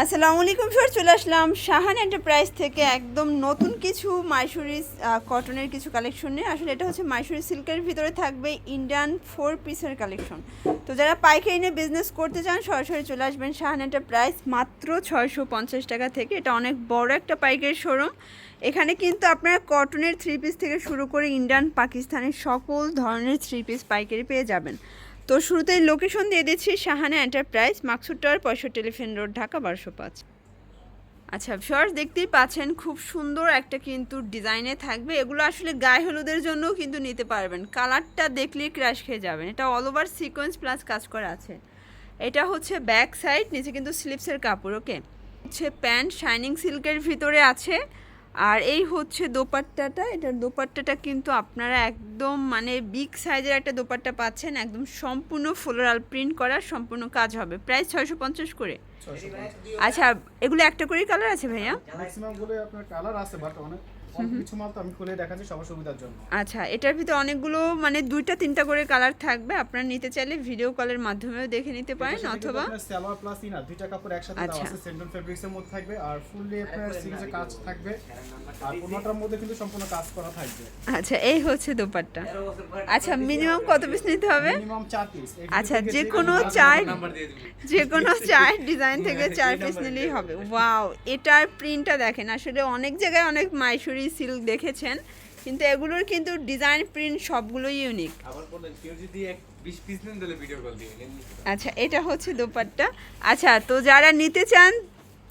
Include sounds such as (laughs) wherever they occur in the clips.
আসসালামু আলাইকুম স্যার চলে আসলাম শাহান এন্টারপ্রাইজ থেকে একদম নতুন কিছু মাইসুরি কটনের কিছু কালেকশন নিয়ে। আসলে এটা হচ্ছে মাইসুরি সিল্কের ভিতরে থাকবে ইন্ডিয়ান ফোর পিসের কালেকশন তো যারা পাইকারি নিয়ে বিজনেস করতে চান, সরাসরি চলে আসবেন শাহান এন্টারপ্রাইজ মাত্র ছয়শো পঞ্চাশ টাকা থেকে। এটা অনেক বড় একটা পাইকারি শোরুম এখানে কিন্তু আপনারা কটনের থ্রি পিস থেকে শুরু করে ইন্ডিয়ান পাকিস্তানের সকল ধরনের থ্রি পিস পাইকারি পেয়ে যাবেন। তো শুরুতেই লোকেশন দিয়ে দিচ্ছি শাহানা এন্টারপ্রাইজ, মাকসুদ টাওয়ার পঁয়ষট্টি টেলিফোন রোড, ঢাকা বারোশো পাঁচ। আচ্ছা শর্টস দেখতেই পাচ্ছেন খুব সুন্দর একটা কিন্তু ডিজাইনে থাকবে। এগুলো আসলে গায়ে হলুদের জন্যও কিন্তু নিতে পারবেন। কালারটা দেখলেই ক্র্যাশ খেয়ে যাবেন। এটা অল ওভার সিকোয়েন্স প্লাস কাজ করা আছে। এটা হচ্ছে ব্যাক সাইড নিচে কিন্তু স্লিপসের কাপড় ওকে হচ্ছে প্যান্ট শাইনিং সিল্কের ভিতরে আছে। আর এই হচ্ছে দোপাট্টাটা। এটার দোপাট্টাটা কিন্তু আপনারা একদম মানে বিগ সাইজের একটা দোপাট্টা পাচ্ছেন একদম সম্পূর্ণ ফ্লোরাল প্রিন্ট করা সম্পূর্ণ কাজ হবে। প্রায় ছয়শো পঞ্চাশ করে। আচ্ছা এগুলো একটা করেই কালার আছে ভাইয়া? কালার আছে বাট অনেক কিছু মাল তো আমি খুলে দেখাচ্ছি সবার সুবিধার জন্য। আচ্ছা এটার ভিতরে অনেকগুলো মানে দুইটা তিনটা করে কালার থাকবে। আপনারা নিতে চাইলে ভিডিও কলের মাধ্যমেও দেখে নিতে পারেন অথবা সালোয়ার প্লাস ইনা দুইটা কাপড় একসাথে দেওয়া আচ্ছা। আছে সেন্টন ফেব্রিক্স এর মধ্যে থাকবে আর ফুললি আপনার সিরিজে কাজ থাকবে। আর কোনটার মধ্যে কিন্তু সম্পূর্ণ কাজ করা থাকবে। আচ্ছা এই হচ্ছে দোপাট্টা। আচ্ছা মিনিমাম কত পিস নিতে হবে? মিনিমাম 4 পিস আচ্ছা যে কোনো চার যে কোনো (laughs) চার ডিজাইন থেকে চার পিস নিলেই হবে। ওয়াও এটার প্রিন্টটা দেখেন আসলে অনেক জায়গায় অনেক মাইসুরি সিল্ক দেখেছেন কিন্তু এগুলোর কিন্তু ডিজাইন প্রিন্ট সবগুলোই ইউনিক আবার বললেন কেউ যদি এক বিশ পিস নেন তাহলে ভিডিও কল দিবেন আচ্ছা এটা হচ্ছে দোপাট্টা। আচ্ছা তো যারা নিতে চান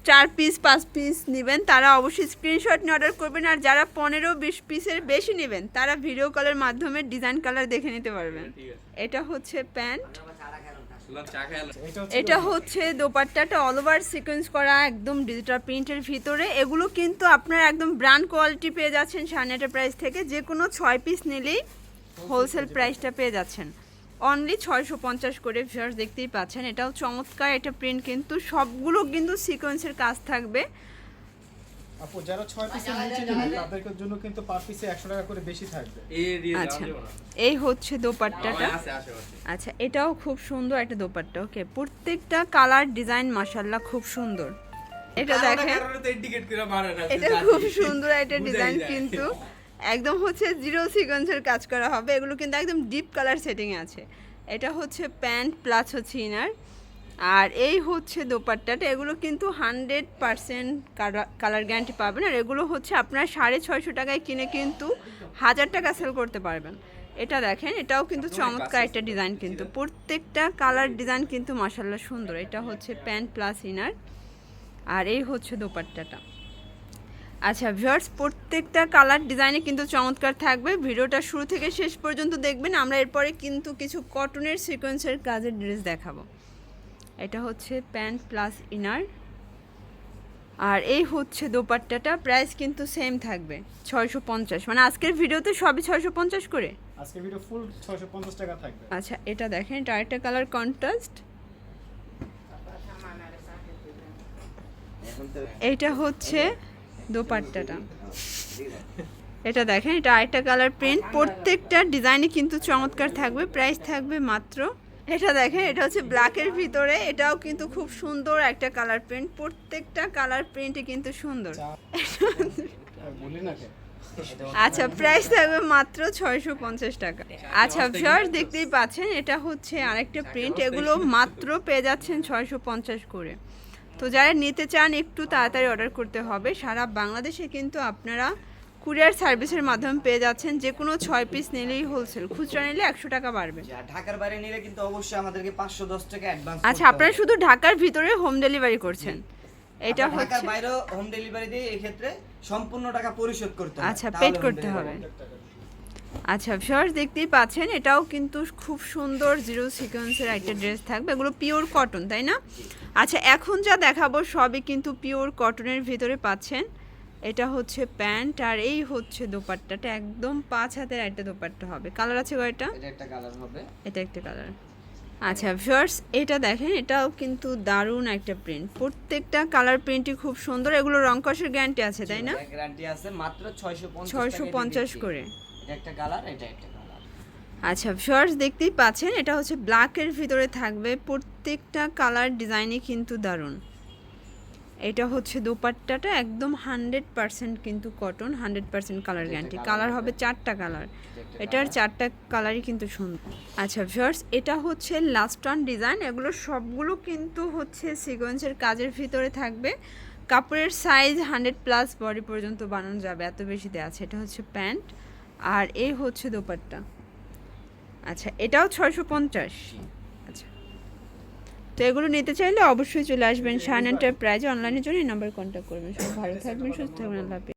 চার পিস পাঁচ পিস নেবেন তারা অবশ্যই স্ক্রিনশট নিয়ে অর্ডার করবেন। আর যারা পনেরো বিশ পিসের বেশি নেবেন তারা ভিডিও কলের মাধ্যমে ডিজাইন কালার দেখে নিতে পারবেন। এটা হচ্ছে প্যান্ট এটা হচ্ছে দোপাট্টাটা অল ওভার সিকোয়েন্স করা একদম ডিজিটাল প্রিন্টের ভিতরে। এগুলো কিন্তু আপনারা একদম ব্র্যান্ড কোয়ালিটি পেয়ে যাচ্ছেন সাড়ে প্রাইস থেকে। যে কোনো ছয় পিস নিলেই হোলসেল প্রাইসটা পেয়ে যাচ্ছেন। অনলি ছয়শো পঞ্চাশ করে ভিউয়ার্স দেখতেই পাচ্ছেন। এটাও চমৎকার এটা প্রিন্ট কিন্তু সবগুলো কিন্তু সিকোয়েন্সের কাজ থাকবে। আপু যারা 6 পিসের নিচে নেবে তাদের জন্য কিন্তু পার পিসে 100 টাকা করে বেশি থাকবে। এই আচ্ছা। এই হচ্ছে দোপাট্টাটা। আচ্ছা এটাও খুব সুন্দর একটা দোপাট্টা ওকে? প্রত্যেকটা কালার ডিজাইন মাসাল্লাহ খুব সুন্দর। এটা দেখেন। এটা খুব সুন্দর একটা ডিজাইন কিন্তু। (laughs) একদম হচ্ছে জিরো সিকোয়েন্সের কাজ করা হবে। এগুলো কিন্তু একদম ডিপ কালার সেটিং আছে। এটা হচ্ছে প্যান্ট প্লাস হচ্ছে ইনার আর এই হচ্ছে দোপাট্টাটা। এগুলো কিন্তু হান্ড্রেড পারসেন্ট কালার গ্যারান্টি পাবেন। আর এগুলো হচ্ছে আপনার সাড়ে ছয়শো টাকায় কিনে কিন্তু হাজার টাকা সেল করতে পারবেন। এটা দেখেন এটাও কিন্তু চমৎকার একটা ডিজাইন কিন্তু। প্রত্যেকটা কালার ডিজাইন কিন্তু মাসাল্লাহ সুন্দর। এটা হচ্ছে প্যান্ট প্লাস ইনার আর এই হচ্ছে দোপাট্টাটা। আচ্ছা ভিউয়ার্স প্রত্যেকটা কালার ডিজাইনে কিন্তু চমৎকার থাকবে। ভিডিওটা শুরু থেকে শেষ পর্যন্ত দেখবেন। আমরা এরপরে কিন্তু কিছু কটনের সিকোয়েন্সের কাজের ড্রেস দেখাবো। এটা হচ্ছে প্যান্ট প্লাস ইনার আর এই হচ্ছে দোপাট্টাটা। প্রাইস কিন্তু সেম থাকবে ছয়শো পঞ্চাশ। মানে আজকের ভিডিওতে সবই ছয়শো পঞ্চাশ করে? আজকে ভিডিও ফুল 650 টাকা থাকবে। আচ্ছা এটা দেখেন এটা আরেকটা কালার কন্ট্রাস্ট এইটা হচ্ছে দোপাট্টাটা। এটা দেখেন, এটা আরেকটা কালার প্রিন্ট প্রত্যেকটা ডিজাইনই কিন্তু চমৎকার থাকবে প্রাইস থাকবে মাত্র। এটা দেখেন, এটা হচ্ছে ব্ল্যাকের ভিতরে, এটাও কিন্তু খুব সুন্দর একটা কালার প্রিন্ট প্রত্যেকটা কালার প্রিন্টই কিন্তু সুন্দর। আচ্ছা প্রাইস থাকবে মাত্র ছয়শো পঞ্চাশ টাকা। আচ্ছা ভিউয়ার্স দেখতেই পাচ্ছেন, এটা হচ্ছে আরেকটা প্রিন্ট এগুলো মাত্র পেয়ে যাচ্ছেন ছয়শো পঞ্চাশ করে। তো যারা নিতে চান একটু তাড়াতাড়ি অর্ডার করতে হবে। সারা বাংলাদেশে কিন্তু আপনারা কুরিয়ার সার্ভিসের মাধ্যমে পেয়ে যাচ্ছেন। যে কোনো ছয় পিস নিলেই হোলসেল খুচরা নিলে একশো টাকা বাড়বে। ঢাকার বাইরে নিলে কিন্তু অবশ্যই আমাদেরকে পাঁচশো দশ টাকা অ্যাডভান্স আচ্ছা আপনারা শুধু ঢাকার ভিতরে হোম ডেলিভারি করছেন। এটা ঢাকার হচ্ছে বাইরেও হোম ডেলিভারি দিয়ে এই ক্ষেত্রে সম্পূর্ণ টাকা পরিশোধ করতে আচ্ছা পেড করতে হবে। আচ্ছা ভিউয়ার্স দেখতেই পাচ্ছেন এটাও কিন্তু খুব সুন্দর জিরো সিকোয়েন্সের একটা ড্রেস থাকবে। এগুলো পিওর কটন তাই না? আচ্ছা এখন যা দেখাবো সবই কিন্তু পিওর কটনের ভিতরে পাচ্ছেন। এটা হচ্ছে প্যান্ট আর এই হচ্ছে দোপাট্টাটা। একদম পাঁচ হাতের একটা দোপাট্টা হবে। কালার আছে কয়টা? এটা একটা কালার হবে। এটা একটা কালার আচ্ছা ভিউয়ার্স এটা দেখেন এটাও কিন্তু দারুণ একটা প্রিন্ট প্রত্যেকটা কালার প্রিন্টই খুব সুন্দর। এগুলো রং কষের গ্যারান্টি আছে তাই না? গ্যারান্টি আছে মাত্র 650 ছয়শো পঞ্চাশ করে। এটা একটা কালার এটা একটা কালার আচ্ছা ভিউয়ার্স দেখতেই পাচ্ছেন এটা হচ্ছে ব্ল্যাকের ভিতরে থাকবে প্রত্যেকটা কালার ডিজাইনই কিন্তু দারুণ। এটা হচ্ছে দোপাট্টাটা একদম হান্ড্রেড পার্সেন্ট কিন্তু cotton hundred percent colour guarantee colour হবে। চারটা কালার এটার চারটা কালারই কিন্তু সুন্দর। আচ্ছা ভিউয়ার্স এটা হচ্ছে লাস্ট ওয়ান ডিজাইন এগুলো সবগুলো কিন্তু হচ্ছে সিকোয়েন্সের কাজের ভিতরে থাকবে। কাপড়ের সাইজ হান্ড্রেড প্লাস বডি পর্যন্ত বানানো যাবে এত বেশি দেওয়া আছে। এটা হচ্ছে প্যান্ট। আর এই হচ্ছে দোপাট্টা। আচ্ছা এটাও ছয়শো পঞ্চাশ। আচ্ছা। তো এগুলো নিতে চাইলে অবশ্যই চলে আসবেন শাহান এন্টারপ্রাইজ। অনলাইনের জন্য এই নাম্বার কন্ট্যাক্ট করবেন। সব ভালো থাকবেন সুস্থ থাকবেন। আল্লাহ।